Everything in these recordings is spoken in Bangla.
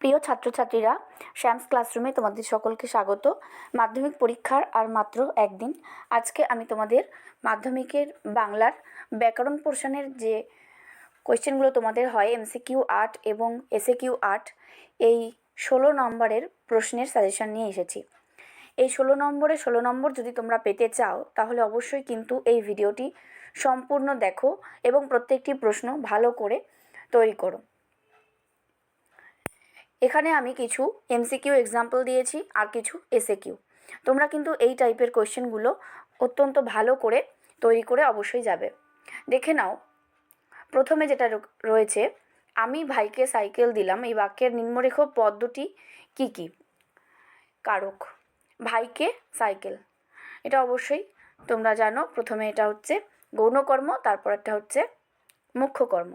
প্রিয় ছাত্রছাত্রীরা, শ্যামস ক্লাসরুমে তোমাদের সকলকে স্বাগত। মাধ্যমিক পরীক্ষার আর মাত্র একদিন। আজকে আমি তোমাদের মাধ্যমিকের বাংলার ব্যাকরণ পোর্শনের যে কোয়েশ্চেনগুলো তোমাদের হয় এমসিকিউ আট এবং এসএ কিউ আট, এই ষোলো নম্বরের প্রশ্নের সাজেশন নিয়ে এসেছি। এই ষোলো নম্বরে ষোলো নম্বর যদি তোমরা পেতে চাও, তাহলে অবশ্যই কিন্তু এই ভিডিওটি সম্পূর্ণ দেখো এবং প্রত্যেকটি প্রশ্ন ভালো করে তৈরি করো। এখানে আমি কিছু এমসিকিউ এক্সাম্পল দিয়েছি আর কিছু এসএকিউ তোমরা কিন্তু এই টাইপের কোয়েশ্চেনগুলো অত্যন্ত ভালো করে তৈরি করে অবশ্যই যাবে। দেখে নাও, প্রথমে যেটা রয়েছে, আমি ভাইকে সাইকেল দিলাম, এই বাক্যের নিম্নরেখ পদ দুটি কী কী? কারক, ভাইকে সাইকেল এটা অবশ্যই তোমরা জানো, প্রথমে এটা হচ্ছে গৌণকর্ম, তারপর একটা হচ্ছে মুখ্য কর্ম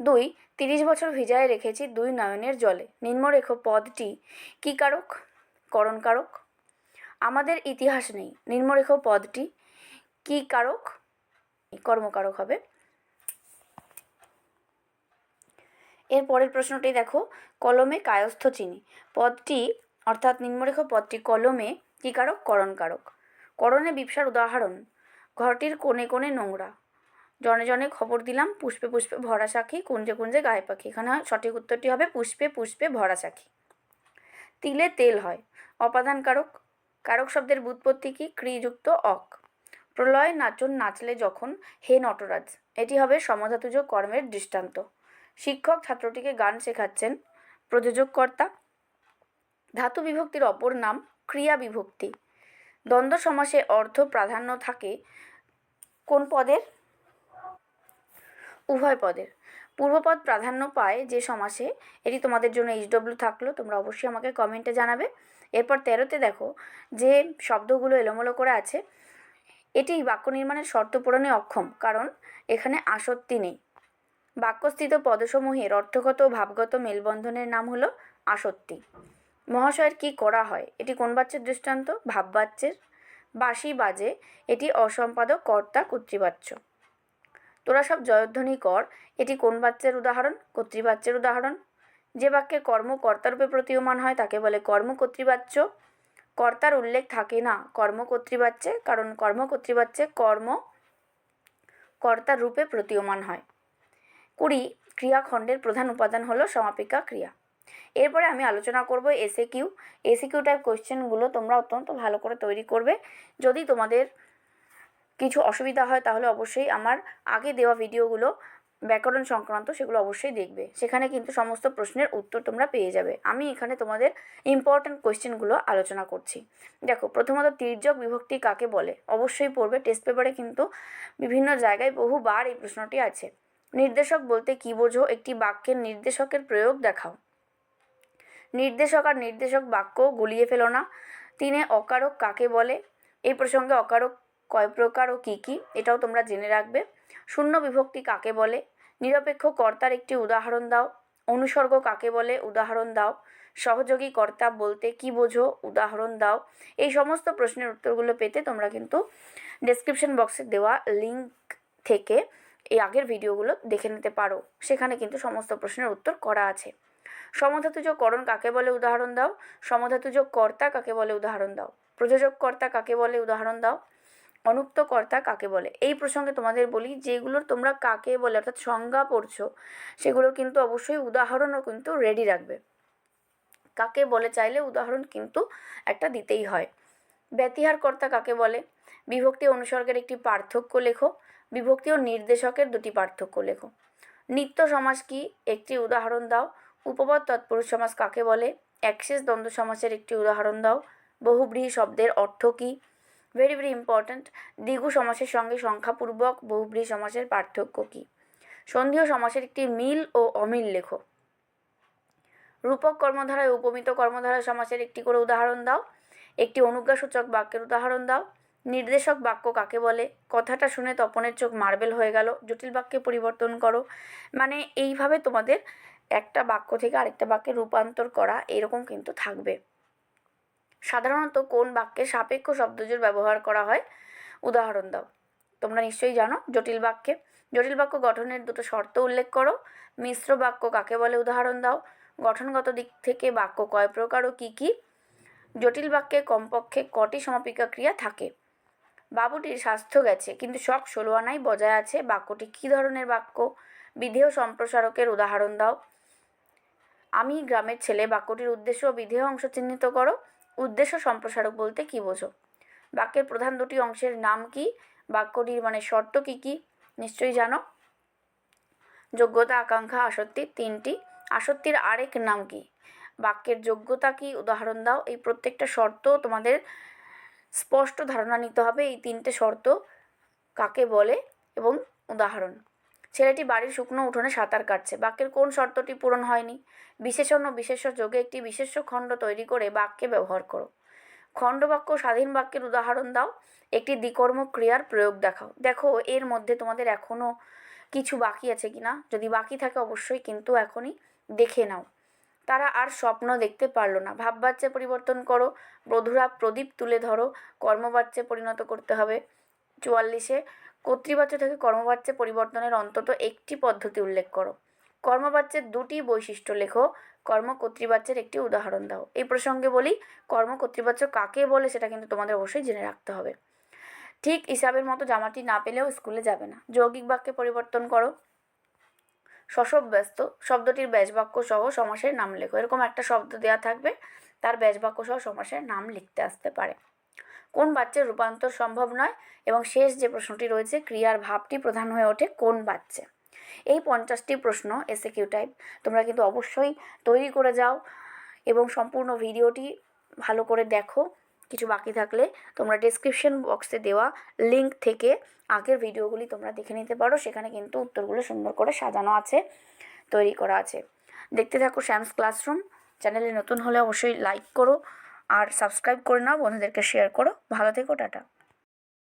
দুই, তিরিশ বছর ভিজায় রেখেছি দুই নয়নের জলে। নিম্নরেখ পদটি কী কারক? করণ কারক। আমাদের ইতিহাস নেই। নিম্নরেখ পদটি কী কারক? কর্মকারক হবে। এর পরের প্রশ্নটি দেখো, কলমে কায়স্থ চিনি। পদটি, অর্থাৎ নিম্নরেখ পদটি কলমে কী কারক? করণ কারক। করণে বিপসার উদাহরণ, ঘরটির কোণে কোণে নোংরা। জনে জনে খবর দিলাম, পুষ্পে পুষ্পে ভরা সাক্ষী কুঞ্জে কুঞ্জে গায়ে পাখি। এখানে সঠিক উত্তরটি হবে পুষ্পে পুষ্পে ভরা সাক্ষী তিলে তেল হয়। অপাদান কারক কারক শব্দের বুৎপত্তি কি? ক্রিযুক্ত অক। প্রলয় নাচন নাচলে যখন, হে নটরাজ, এটি হবে সমধাতুজ কর্মের দৃষ্টান্ত। শিক্ষক ছাত্রটিকে গান শেখাচ্ছেন, প্রযোজককর্তা। ধাতু বিভক্তির অপর নাম ক্রিয়া বিভক্তি। দ্বন্দ্ব সমাসে অর্থ প্রাধান্য থাকে কোন পদের? উভয় পদের। পূর্বপদ প্রাধান্য পায় যে সমাসে। এটি তোমাদের জন্য এইচডব্লিউ থাকল, তোমরা অবশ্যই আমাকে কমেন্টে জানাবে। এরপর তেরোতে দেখো যে শব্দগুলো এলোমেলো করে আছে, এটি বাক্য নির্মাণের শর্ত পূরণে অক্ষম, কারণ এখানে আসত্তি নেই। বাক্যস্থিত পদসমূহের অর্থগত ও ভাবগত মেলবন্ধনের নাম হলো আসত্তি মহাশয়ের কি করা হয়? এটি কোন বাচ্যের দৃষ্টান্ত? ভাববাচ্যের। বাঁশি বাজে। এটি অসম্পাদক কর্তা কর্তৃবাচ্য। তোরা সব জয়ধ্বনি কর। এটি কোন বাচ্যের উদাহরণ? কর্তৃবাচ্যের উদাহরণ। যে বাক্যে কর্ম কর্তারূপে প্রতীয়মান হয়, তাকে বলে কর্ম কর্তৃবাচ্য। কর্তার উল্লেখ থাকে না, কর্ম কর্তৃবাচ্যে, কারণ কর্ম কর্তৃবাচ্যে কর্ম কর্তার রূপে প্রতীয়মান হয়। কুড়ি, ক্রিয়াখণ্ডের প্রধান উপাদান হলো সমাপিকা ক্রিয়া। এরপরে আমি আলোচনা করব SA Q SA Q type কোয়েশ্চেনগুলো তোমরা অত্যন্ত ভালো করে তৈরি করবে। যদি তোমাদের কিছু অসুবিধা হয় তাহলে অবশ্যই আমার আগে দেওয়া ভিডিওগুলো, ব্যাকরণ সংক্রান্ত সেগুলো অবশ্যই দেখবে। সেখানে কিন্তু সমস্ত প্রশ্নের উত্তর তোমরা পেয়ে যাবে। আমি এখানে তোমাদের ইম্পর্ট্যান্ট কোয়েশ্চেনগুলো আলোচনা করছি। দেখো, প্রথমত তির্যক বিভক্তি কাকে বলে? অবশ্যই পড়বে। টেস্ট পেপারে কিন্তু বিভিন্ন জায়গায় বহুবার এই প্রশ্নটি আছে। নির্দেশক বলতে কী বোঝো? একটি বাক্যের নির্দেশকের প্রয়োগ দেখাও। নির্দেশক আর নির্দেশক বাক্য গুলিয়ে ফেলো না। তিনে অকারক কাকে বলে? এই প্রসঙ্গে অকারক কয় প্রকার ও কী কী, এটাও তোমরা জেনে রাখবে। শূন্য বিভক্তি কাকে বলে? নিরপেক্ষ কর্তার একটি উদাহরণ দাও। অনুসর্গ কাকে বলে? উদাহরণ দাও। সহযোগী কর্তা বলতে কি বোঝো? উদাহরণ দাও। এই সমস্ত প্রশ্নের উত্তরগুলো পেতে তোমরা কিন্তু ডেসক্রিপশন বক্সে দেওয়া লিঙ্ক থেকে এই আগের ভিডিওগুলো দেখে নিতে পারো। সেখানে কিন্তু সমস্ত প্রশ্নের উত্তর করা আছে। সমধাতুজ করণ কাকে বলে? উদাহরণ দাও। সমধাতুজ কর্তা কাকে বলে? উদাহরণ দাও। প্রযোজক কর্তা কাকে বলে? উদাহরণ দাও। অনুক্ত কর্তা কাকে বলে? এই প্রসঙ্গে তোমাদের বলি যেগুলোর তোমরা কাকে বলে, অর্থাৎ সংজ্ঞা পড়ছো সেগুলোর কিন্তু অবশ্যই উদাহরণও কিন্তু রেডি রাখবে। কাকে বলে চাইলে উদাহরণ কিন্তু একটা দিতেই হয়। ব্যতিহার কর্তা কাকে বলে? বিভক্তি অনুসর্গের একটি পার্থক্য লেখো, বিভক্তি ও নির্দেশকের দুটি পার্থক্য লেখো। নিত্য সমাস কি? একটি উদাহরণ দাও। উপপদ তৎপুরুষ সমাজ কাকে বলে? অ্যাক্সেস, দ্বন্দ্ব সমাসের একটি উদাহরণ দাও। বহুব্রীহি শব্দের অর্থ কী? ভেরি ভেরি ইম্পর্ট্যান্ট দ্বিগু সমাসের সঙ্গে সংখ্যাপূর্বক বহুব্রী সমাসের পার্থক্য কী? সন্ধিও সমাসের একটি মিল ও অমিল লেখো। রূপক কর্মধারায় উপমিত কর্মধারা সমাসের একটি করে উদাহরণ দাও। একটি অনুজ্ঞাসূচক বাক্যের উদাহরণ দাও। নির্দেশক বাক্য কাকে বলে? কথাটা শুনে তপনের চোখ মার্বেল হয়ে গেল। জটিল বাক্যে পরিবর্তন করো। মানে এইভাবে তোমাদের একটা বাক্য থেকে আরেকটা বাক্যে রূপান্তর করা এরকম কিন্তু থাকবে। সাধারণত কোন বাক্যে সাপেক্ষ শব্দজোর ব্যবহার করা হয়? উদাহরণ দাও। তোমরা নিশ্চয়ই জানো জটিল বাক্যে। জটিল বাক্য গঠনের দুটো শর্ত উল্লেখ করো। মিশ্র বাক্য কাকে বলে? উদাহরণ দাও। গঠনগত দিক থেকে বাক্য কয় প্রকার ও কী কী? জটিল বাক্যে কমপক্ষে কটি সমাপিকা ক্রিয়া থাকে? বাবুটির স্বাস্থ্য গেছে, কিন্তু শখ ষোলো আনাই বজায় আছে। বাক্যটি কী ধরনের বাক্য? বিধেয় সম্প্রসারকের উদাহরণ দাও। আমি গ্রামের ছেলে, বাক্যটির উদ্দেশ্য ও বিধেয় অংশ চিহ্নিত করো। উদ্দেশ্য সম্প্রসারক বলতে কী বোঝো? বাক্যের প্রধান দুটি অংশের নাম কি? বাক্যটির মানে শর্ত কী কী? নিশ্চয়ই জানো? যোগ্যতা, আকাঙ্ক্ষা আসত্তি তিনটি। আসক্তির আরেক নাম কি? বাক্যের যোগ্যতা কি? উদাহরণ দাও। এই প্রত্যেকটা শর্ত তোমাদের স্পষ্ট ধারণা নিতে হবে। এই তিনটে শর্ত কাকে বলে? এবং উদাহরণ। ছেলেটি বাড়ির শুকনো উঠোনে সাঁতার কাটছে। বাক্যের কোন শর্তটি পূরণ হয়নি? বিশেষণ ও বিশেষ যোগে একটি বিশেষ খণ্ড তৈরি করে বাক্যে ব্যবহার করো। খণ্ডবাক্য স্বাধীন বাক্যের উদাহরণ দাও। একটি দ্বিকর্ম ক্রিয়ার প্রয়োগ দেখাও। দেখো, এর মধ্যে তোমাদের এখনও কিছু বাকি আছে কি না যদি বাকি থাকে, অবশ্যই কিন্তু এখনই দেখে নাও। তারা আর স্বপ্ন দেখতে পারল না। ভাববাচ্যে পরিবর্তন করো। বধুরা প্রদীপ তুলে ধরো। কর্মবাচ্যে পরিণত করতে হবে। চুয়াল্লিশে কর্তৃবাচ্য থেকে কর্মবাচ্যে পরিবর্তনের অন্তত একটি পদ্ধতি উল্লেখ করো। কর্মবাচ্যের দুটি বৈশিষ্ট্য লেখো। কর্ম কর্তৃবাচ্যের একটি উদাহরণ দাও। এই প্রসঙ্গে বলি, কর্ম কর্তৃবাচ্য কাকে বলে সেটা কিন্তু তোমাদের অবশ্যই জেনে রাখতে হবে। ঠিক হিসাবের মতো জামাটি না পেলেও স্কুলে যাবে না। যৌগিক বাক্যে পরিবর্তন করো। শশব ব্যস্ত। শব্দটির ব্যাসবাক্য সহ সমাসের নাম লেখো। এরকম একটা শব্দ দেওয়া থাকবে। তার ব্যাসবাক্য সহ সমাসের নাম লিখতে আসতে পারে। কোন বাচ্চার রূপান্তর সম্ভব নয় এবং শেষ যে প্রশ্নটি রয়েছে, ক্রিয়ার ভাবটি প্রধান হয়ে ওঠে কোন বাচ্চে? এই পঞ্চাশটি প্রশ্ন এসে কিউ টাইপ তোমরা কিন্তু অবশ্যই তৈরি করে যাও এবং সম্পূর্ণ ভিডিওটি ভালো করে দেখো। কিছু বাকি থাকলে তোমরা ডিসক্রিপশন বক্সে দেওয়া লিঙ্ক থেকে আগের ভিডিওগুলি তোমরা দেখে নিতে পারো। সেখানে কিন্তু উত্তরগুলো সুন্দর করে সাজানো আছে, তৈরি করা আছে। দেখতে থাকো শ্যামস ক্লাসরুম চ্যানেলে নতুন হলে অবশ্যই লাইক করো। আর সাবস্ক্রাইব করে নাও বন্ধুদেরকে শেয়ার করো। ভালো থেকো টাটা।